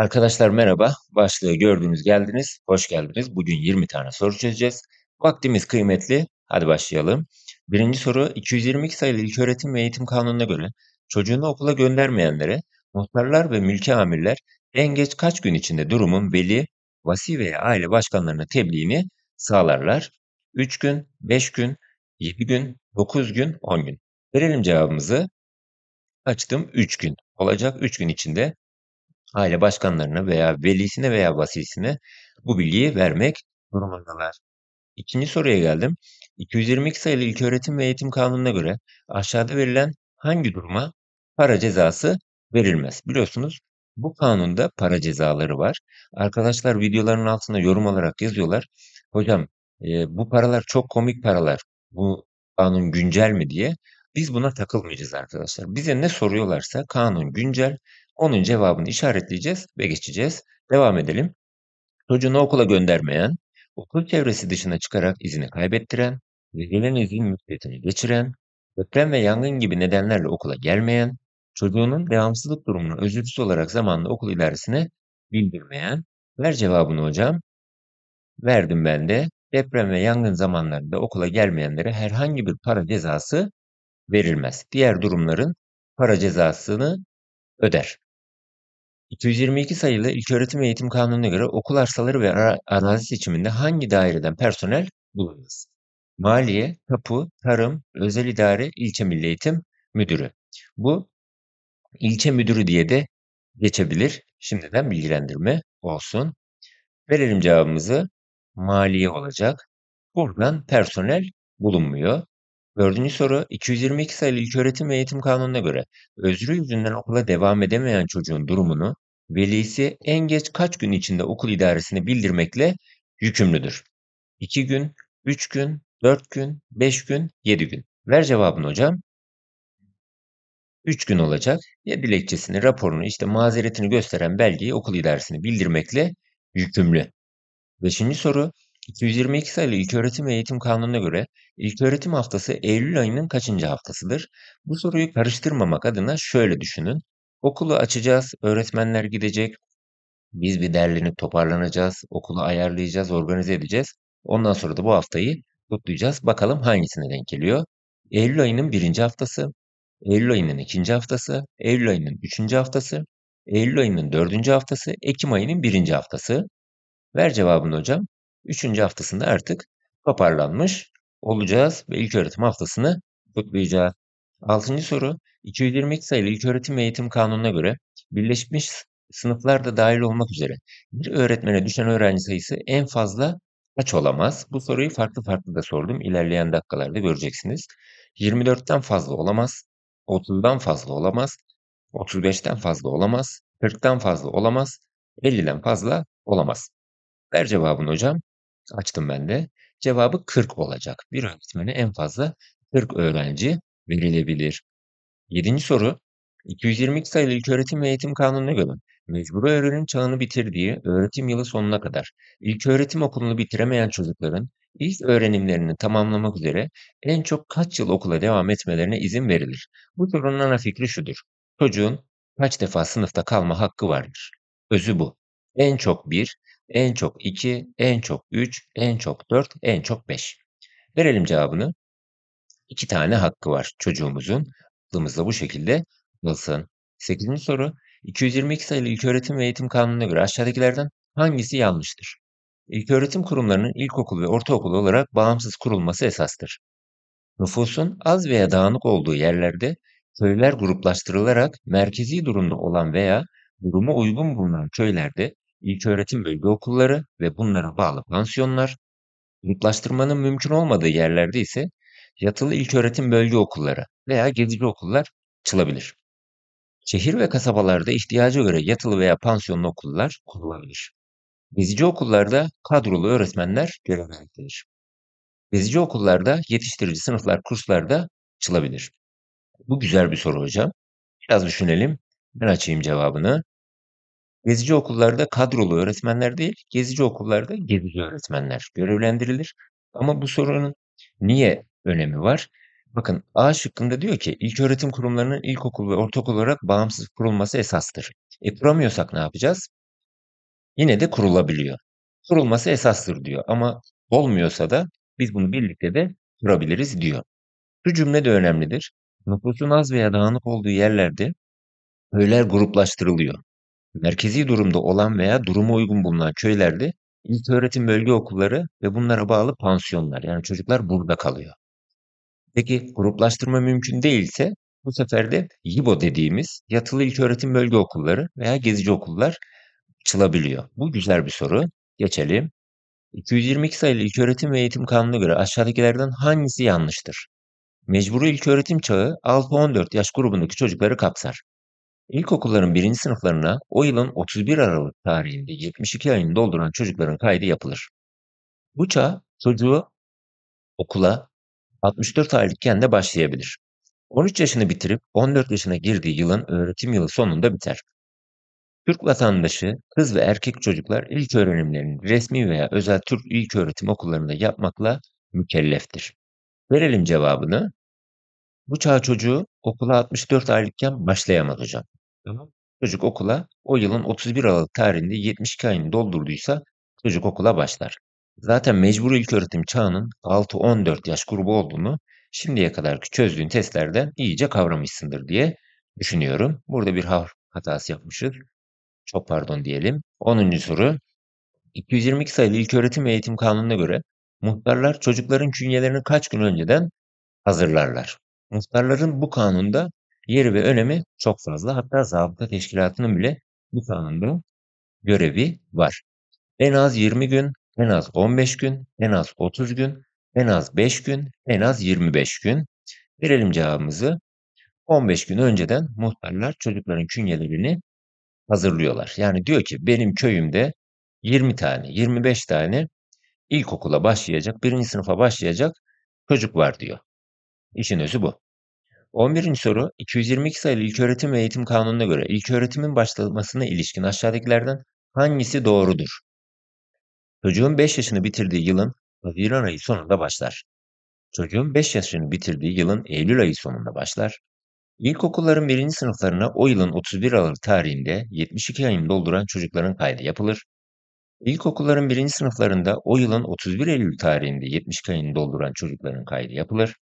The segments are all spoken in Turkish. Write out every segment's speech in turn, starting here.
Arkadaşlar merhaba. Başlığı gördünüz geldiniz. Hoş geldiniz. Bugün 20 tane soru çözeceğiz. Vaktimiz kıymetli. Hadi başlayalım. Birinci soru 222 sayılı İlköğretim ve Eğitim Kanunu'na göre çocuğunu okula göndermeyenlere muhtarlar ve mülki amirler en geç kaç gün içinde durumun veli, vasi veya aile başkanlarına tebliğini sağlarlar? 3 gün, 5 gün, 7 gün, 9 gün, 10 gün. Verelim cevabımızı. Açtım 3 gün. Olacak 3 gün içinde aile başkanlarına veya velisine veya vasisine bu bilgiyi vermek durumundalar. İkinci soruya geldim. 222 sayılı İlköğretim ve Eğitim Kanunu'na göre aşağıda verilen hangi duruma para cezası verilmez? Biliyorsunuz bu kanunda para cezaları var. Arkadaşlar videoların altına yorum olarak yazıyorlar. Hocam e, bu paralar çok komik paralar. Bu kanun güncel mi diye. Biz buna takılmayacağız arkadaşlar. Bize ne soruyorlarsa kanun güncel. Onun cevabını işaretleyeceğiz ve geçeceğiz. Devam edelim. Çocuğunu okula göndermeyen, okul çevresi dışına çıkarak izini kaybettiren, verilen izin müddetini geçiren, deprem ve yangın gibi nedenlerle okula gelmeyen, çocuğunun devamsızlık durumunu özürsüz olarak zamanla okul idaresine bildirmeyen, ver cevabını hocam. Verdim ben de. Deprem ve yangın zamanlarında okula gelmeyenlere herhangi bir para cezası verilmez. Diğer durumların para cezasını öder. 222 sayılı İlköğretim Eğitim Kanunu'na göre okul arsaları ve ara arazi seçiminde hangi daireden personel bulunmaz? Maliye, Tapu, Tarım, Özel İdare, İlçe Milli Eğitim Müdürü. Bu ilçe müdürü diye de geçebilir. Şimdiden bilgilendirme olsun. Verelim cevabımızı. Maliye olacak. Buradan personel bulunmuyor. Dördüncü soru 222 sayılı İlköğretim ve Eğitim Kanunu'na göre özrü yüzünden okula devam edemeyen çocuğun durumunu velisi en geç kaç gün içinde okul idaresine bildirmekle yükümlüdür? 2 gün, 3 gün, 4 gün, 5 gün, 7 gün. Ver cevabını hocam. 3 gün olacak. Ya dilekçesini, raporunu, işte mazeretini gösteren belgeyi okul idaresine bildirmekle yükümlü. Beşinci soru 222 sayılı İlköğretim ve Eğitim Kanunu'na göre İlköğretim Haftası Eylül ayının kaçıncı haftasıdır? Bu soruyu karıştırmamak adına şöyle düşünün. Okulu açacağız, öğretmenler gidecek, biz bir derlenip toparlanacağız, okulu ayarlayacağız, organize edeceğiz. Ondan sonra da bu haftayı kutlayacağız. Bakalım hangisine denk geliyor? Eylül ayının birinci haftası, Eylül ayının ikinci haftası, Eylül ayının üçüncü haftası, Eylül ayının dördüncü haftası, Ekim ayının birinci haftası. Ver cevabını hocam. Üçüncü haftasında artık toparlanmış olacağız ve ilköğretim haftasını kutlayacağız. Altıncı soru 222 sayılı İlköğretim ve Eğitim Kanunu'na göre birleşmiş sınıflar da dahil olmak üzere bir öğretmene düşen öğrenci sayısı en fazla kaç olamaz? Bu soruyu farklı farklı da sordum. İlerleyen dakikalarda göreceksiniz. 24'ten fazla olamaz, 30'dan fazla olamaz, 35'ten fazla olamaz, 40'tan fazla olamaz, 50'den fazla olamaz. Ver cevabını hocam. Açtım ben de. Cevabı 40 olacak. Bir öğretmene en fazla 40 öğrenci verilebilir. Yedinci soru. 222 sayılı İlköğretim ve Eğitim Kanunu'na göre mecburi öğrenim çağını bitirdiği öğretim yılı sonuna kadar ilköğretim okulunu bitiremeyen çocukların ilk öğrenimlerini tamamlamak üzere en çok kaç yıl okula devam etmelerine izin verilir? Bu sorunun ana fikri şudur. Çocuğun kaç defa sınıfta kalma hakkı vardır? Özü bu. En çok 1, en çok 2, en çok 3, en çok 4, en çok 5. Verelim cevabını. 2 tane hakkı var çocuğumuzun. Aklımızda bu şekilde kalsın. 8. soru. 222 sayılı İlköğretim ve Eğitim Kanunu'na göre aşağıdakilerden hangisi yanlıştır? İlköğretim kurumlarının ilkokul ve ortaokul olarak bağımsız kurulması esastır. Nüfusun az veya dağınık olduğu yerlerde köyler gruplaştırılarak merkezi durumda olan veya duruma uygun bulunan köylerde ilköğretim bölge okulları ve bunlara bağlı pansiyonlar, gruplaştırmanın mümkün olmadığı yerlerde ise yatılı ilköğretim bölge okulları veya gezici okullar açılabilir. Şehir ve kasabalarda ihtiyaca göre yatılı veya pansiyonlu okullar kurulabilir. Gezici okullarda kadrolu öğretmenler görevlendirir. Gezici okullarda yetiştirici sınıflar, kurslar da açılabilir. Bu güzel bir soru hocam. Biraz düşünelim. Ben açayım cevabını. Gezici okullarda kadrolu öğretmenler değil, gezici okullarda gezici öğretmenler görevlendirilir. Ama bu sorunun niye önemi var? Bakın A şıkkında diyor ki ilköğretim kurumlarının ilkokul ve ortaokul olarak bağımsız kurulması esastır. E kuramıyorsak ne yapacağız? yine de kurulabiliyor. Kurulması esastır diyor ama olmuyorsa da biz bunu birlikte de kurabiliriz diyor. Şu cümle de önemlidir. Nüfusun az veya dağınık olduğu yerlerde köyler gruplaştırılıyor. Merkezi durumda olan veya duruma uygun bulunan köylerde ilköğretim bölge okulları ve bunlara bağlı pansiyonlar yani çocuklar burada kalıyor. Peki gruplaştırma mümkün değilse bu sefer de YİBO dediğimiz yatılı ilköğretim bölge okulları veya gezici okullar açılabiliyor. Bu güzel bir soru. Geçelim. 222 sayılı İlköğretim ve Eğitim Kanunu'na göre aşağıdakilerden hangisi yanlıştır? Mecburi ilköğretim çağı 6-14 yaş grubundaki çocukları kapsar. İlkokulların birinci sınıflarına o yılın 31 Aralık tarihinde 72 ayını dolduran çocukların kaydı yapılır. Bu çağ çocuğu okula 64 aylıkken de başlayabilir. 13 yaşını bitirip 14 yaşına girdiği yılın öğretim yılı sonunda biter. Türk vatandaşı kız ve erkek çocuklar ilk öğrenimlerini resmi veya özel Türk ilköğretim okullarında yapmakla mükelleftir. Verelim cevabını. Bu çağ çocuğu okula 64 aylıkken başlayamaz hocam. Tamam. Çocuk okula o yılın 31 Aralık tarihinde 72 ayını doldurduysa çocuk okula başlar. Zaten mecbur ilköğretim çağının 6-14 yaş grubu olduğunu şimdiye kadar çözdüğün testlerden iyice kavramışsındır diye düşünüyorum. Burada bir harf hatası yapmışız. Çok pardon diyelim. 10. soru. 222 sayılı İlköğretim ve Eğitim Kanunu'na göre muhtarlar çocukların künyelerini kaç gün önceden hazırlarlar. Muhtarların bu kanunda yeri ve önemi çok fazla. Hatta zabıta teşkilatının bile bu kanunda görevi var. En az 20 gün, en az 15 gün, en az 30 gün, en az 5 gün, en az 25 gün. Verelim cevabımızı. 15 gün önceden muhtarlar çocukların künyelerini hazırlıyorlar. Yani diyor ki benim köyümde 20 tane, 25 tane ilkokula başlayacak, birinci sınıfa başlayacak çocuk var diyor. İşin özü bu. 11. soru 222 sayılı İlköğretim ve Eğitim Kanunu'na göre ilköğretimin başlamasına ilişkin aşağıdakilerden hangisi doğrudur? Çocuğun 5 yaşını bitirdiği yılın Haziran ayı sonunda başlar. Çocuğun 5 yaşını bitirdiği yılın Eylül ayı sonunda başlar. İlkokulların birinci sınıflarına o yılın 31 Aralık tarihinde 72 ayını dolduran çocukların kaydı yapılır. İlkokulların birinci sınıflarında o yılın 31 Eylül tarihinde 72 ayını dolduran çocukların kaydı yapılır.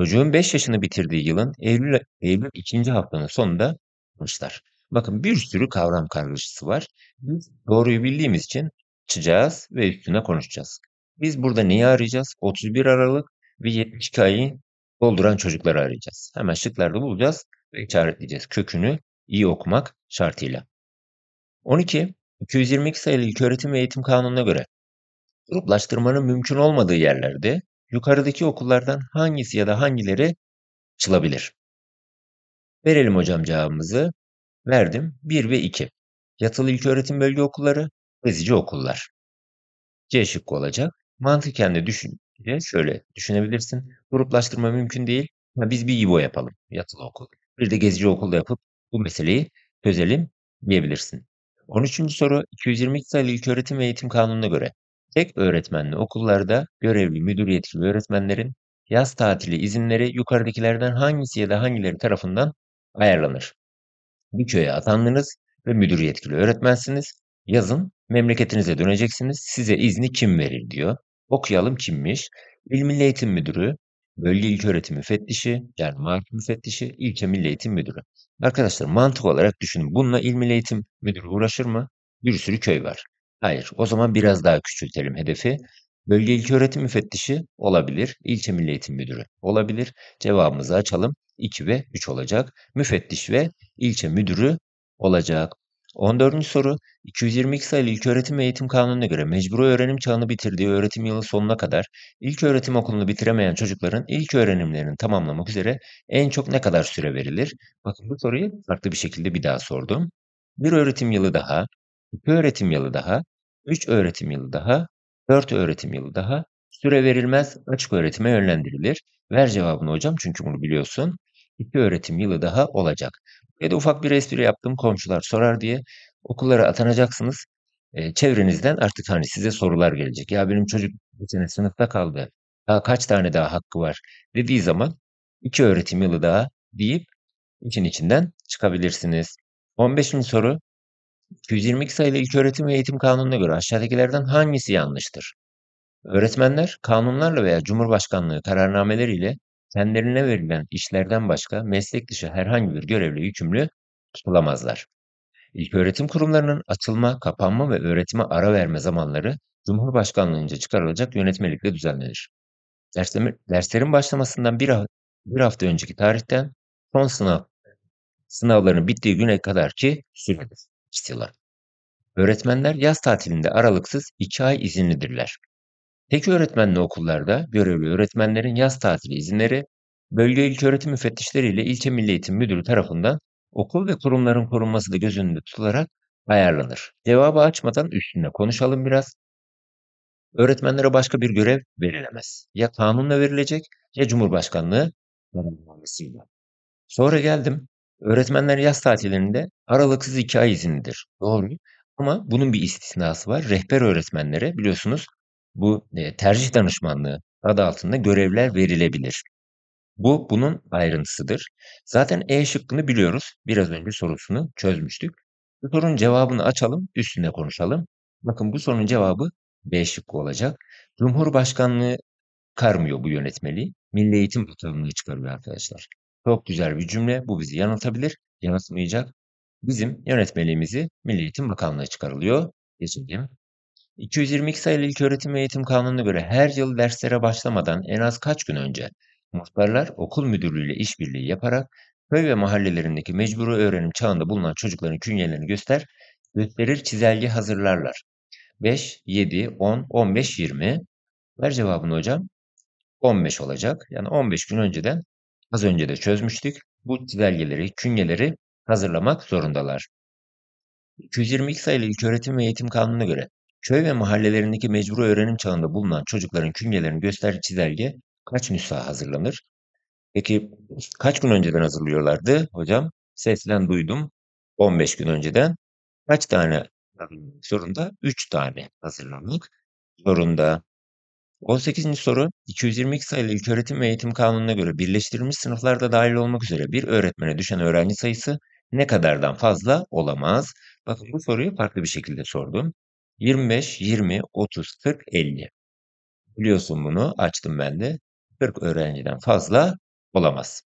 Çocuğun 5 yaşını bitirdiği yılın Eylül, Eylül ikinci haftanın sonunda başlar. Bakın bir sürü kavram kargaşası var. Biz doğruyu bildiğimiz için açacağız ve üstüne konuşacağız. Biz burada neyi arayacağız? 31 Aralık ve 72 ayı dolduran çocukları arayacağız. Hemen şıklarda bulacağız ve işaretleyeceğiz. Kökünü iyi okumak şartıyla. 12. 222 sayılı İlköğretim ve Eğitim Kanunu'na göre gruplaştırmanın mümkün olmadığı yerlerde yukarıdaki okullardan hangisi ya da hangileri açılabilir? Verelim hocam cevabımızı. Verdim. 1 ve 2. Yatılı İlköğretim Bölge Okulları, gezici okullar. C şıkkı olacak. Mantıken de düşünce şöyle düşünebilirsin. Gruplaştırma mümkün değil. Ama biz bir İBO yapalım. Yatılı okul. Bir de gezici okulda yapıp bu meseleyi çözelim diyebilirsin. 13. soru 222 sayılı İlköğretim ve Eğitim Kanunu'na göre tek öğretmenli okullarda görevli müdür yetkili öğretmenlerin yaz tatili izinleri yukarıdakilerden hangisi ya da hangileri tarafından ayarlanır? Bir köye atandınız ve müdür yetkili öğretmensiniz. Yazın memleketinize döneceksiniz. Size izni kim verir diyor. Okuyalım kimmiş. İl Milli Eğitim Müdürü, Bölge İlköğretim Müfettişi, yani Marif Müfettişi, İlçe Milli Eğitim Müdürü. Arkadaşlar mantık olarak düşünün. Bununla İl Milli Eğitim Müdürü uğraşır mı? Bir sürü köy var. Hayır. O zaman biraz daha küçültelim hedefi. Bölge İlköğretim Müfettişi olabilir. İlçe Milli Eğitim Müdürü olabilir. Cevabımızı açalım. 2 ve 3 olacak. Müfettiş ve ilçe müdürü olacak. 14. soru 222 sayılı İlköğretim ve Eğitim Kanunu'na göre mecbur öğrenim çağını bitirdiği öğretim yılı sonuna kadar ilk öğretim okulunu bitiremeyen çocukların ilk öğrenimlerini tamamlamak üzere en çok ne kadar süre verilir? Bakın bu soruyu farklı bir şekilde bir daha sordum. Bir öğretim yılı daha, iki öğretim yılı daha, üç öğretim yılı daha, dört öğretim yılı daha, süre verilmez açık öğretime yönlendirilir. Ver cevabını hocam çünkü bunu biliyorsun. İki öğretim yılı daha olacak. Ve de ufak bir espri yaptım komşular sorar diye. Okullara atanacaksınız. E, çevrenizden artık hani size sorular gelecek. Ya benim çocuk sene sınıfta kaldı. Daha kaç tane daha hakkı var dediği zaman iki öğretim yılı daha deyip için içinden çıkabilirsiniz. 15. soru 222 sayılı İlköğretim ve Eğitim Kanunu'na göre aşağıdakilerden hangisi yanlıştır? Öğretmenler kanunlarla veya Cumhurbaşkanlığı kararnameleriyle kendilerine verilen işlerden başka meslek dışı herhangi bir görevle yükümlü tutulamazlar. İlköğretim kurumlarının açılma, kapanma ve öğretime ara verme zamanları Cumhurbaşkanlığınca çıkarılacak yönetmelikle düzenlenir. Derslerin başlamasından bir, ha- bir hafta önceki tarihten son sınav sınavların bittiği güne kadar ki süredir istiyorlar. Öğretmenler yaz tatilinde aralıksız iki ay izinlidirler. Tek öğretmenli okullarda görevli öğretmenlerin yaz tatili izinleri bölge ilköğretim müfettişleri ile ilçe milli eğitim müdürü tarafından okul ve kurumların korunması da göz önünde tutularak ayarlanır. Cevabı açmadan üstünde konuşalım biraz. Öğretmenlere başka bir görev verilemez. Ya kanunla verilecek ya Cumhurbaşkanlığı kararnamesiyle. Sonra geldim. Öğretmenler yaz tatillerinde aralıksız iki ay izinlidir. Doğru. Ama bunun bir istisnası var. Rehber öğretmenlere biliyorsunuz bu e, tercih danışmanlığı adı altında görevler verilebilir. Bu bunun ayrıntısıdır. Zaten E şıkkını biliyoruz. Biraz önce sorusunu çözmüştük. Bu sorunun cevabını açalım, üstüne konuşalım. Bakın bu sorunun cevabı B şıkkı olacak. Cumhurbaşkanlığı karmıyor bu yönetmeliği. Milli Eğitim Bakanlığı çıkarıyor arkadaşlar. Çok güzel bir cümle. Bu bizi yanıltabilir, yanıltmayacak. Bizim yönetmeliğimizi Milli Eğitim Bakanlığı çıkarılıyor. Geçelim. 222 sayılı İlköğretim ve Eğitim Kanunu'na göre her yıl derslere başlamadan en az kaç gün önce muhtarlar okul müdürlüğüyle işbirliği yaparak köy ve mahallelerindeki mecburi öğrenim çağında bulunan çocukların künyelerini göster, gösterir çizelge hazırlarlar. 5, 7, 10, 15, 20. Ver cevabını hocam. 15 olacak. Yani 15 gün önceden az önce de çözmüştük. Bu çizelgeleri, künyeleri hazırlamak zorundalar. 222 sayılı İlköğretim ve Eğitim Kanunu'na göre köy ve mahallelerindeki mecbur öğrenim çağında bulunan çocukların künyelerini göster çizelge kaç nüsha hazırlanır? Peki kaç gün önceden hazırlıyorlardı hocam? Sesten duydum. 15 gün önceden. Kaç tane zorunda? 3 tane hazırlanmak zorunda. 18. soru 222 sayılı İlköğretim ve Eğitim Kanunu'na göre birleştirilmiş sınıflarda dahil olmak üzere bir öğretmene düşen öğrenci sayısı ne kadardan fazla olamaz? Bakın bu soruyu farklı bir şekilde sordum. 25, 20, 30, 40, 50. Biliyorsun bunu açtım ben de. 40 öğrenciden fazla olamaz.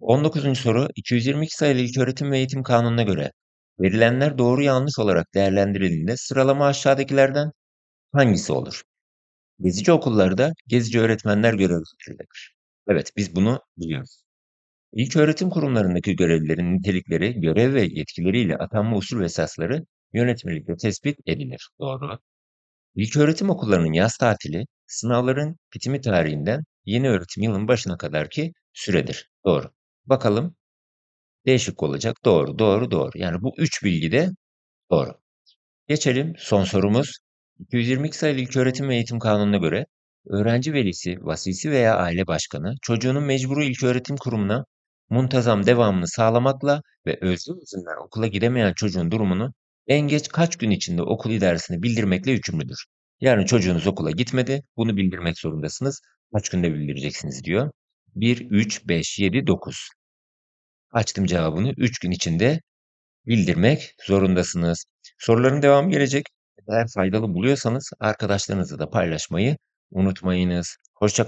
19. soru 222 sayılı İlköğretim ve Eğitim Kanunu'na göre verilenler doğru yanlış olarak değerlendirildiğinde sıralama aşağıdakilerden hangisi olur? Gezici okullarda gezici öğretmenler görev fikirdedir. Evet, biz bunu biliyoruz. İlköğretim kurumlarındaki görevlilerin nitelikleri, görev ve yetkileriyle atanma usul ve esasları yönetmelikle tespit edilir. Doğru. İlköğretim okullarının yaz tatili, sınavların bitimi tarihinden yeni öğretim yılının başına kadarki süredir. Doğru. Bakalım. Değişik olacak. Doğru, doğru, doğru. Yani bu üç bilgi de doğru. Geçelim son sorumuz. 222 sayılı İlköğretim ve Eğitim Kanunu'na göre öğrenci velisi, vasisi veya aile başkanı çocuğunun mecburi ilköğretim kurumuna muntazam devamını sağlamakla ve özlü izinden okula gidemeyen çocuğun durumunu en geç kaç gün içinde okul idaresine bildirmekle yükümlüdür. Yani çocuğunuz okula gitmedi, bunu bildirmek zorundasınız. Kaç günde bildireceksiniz diyor. 1, 3, 5, 7, 9. Açtım cevabını. 3 gün içinde bildirmek zorundasınız. Soruların devamı gelecek. Eğer faydalı buluyorsanız arkadaşlarınızla da paylaşmayı unutmayınız. Hoşça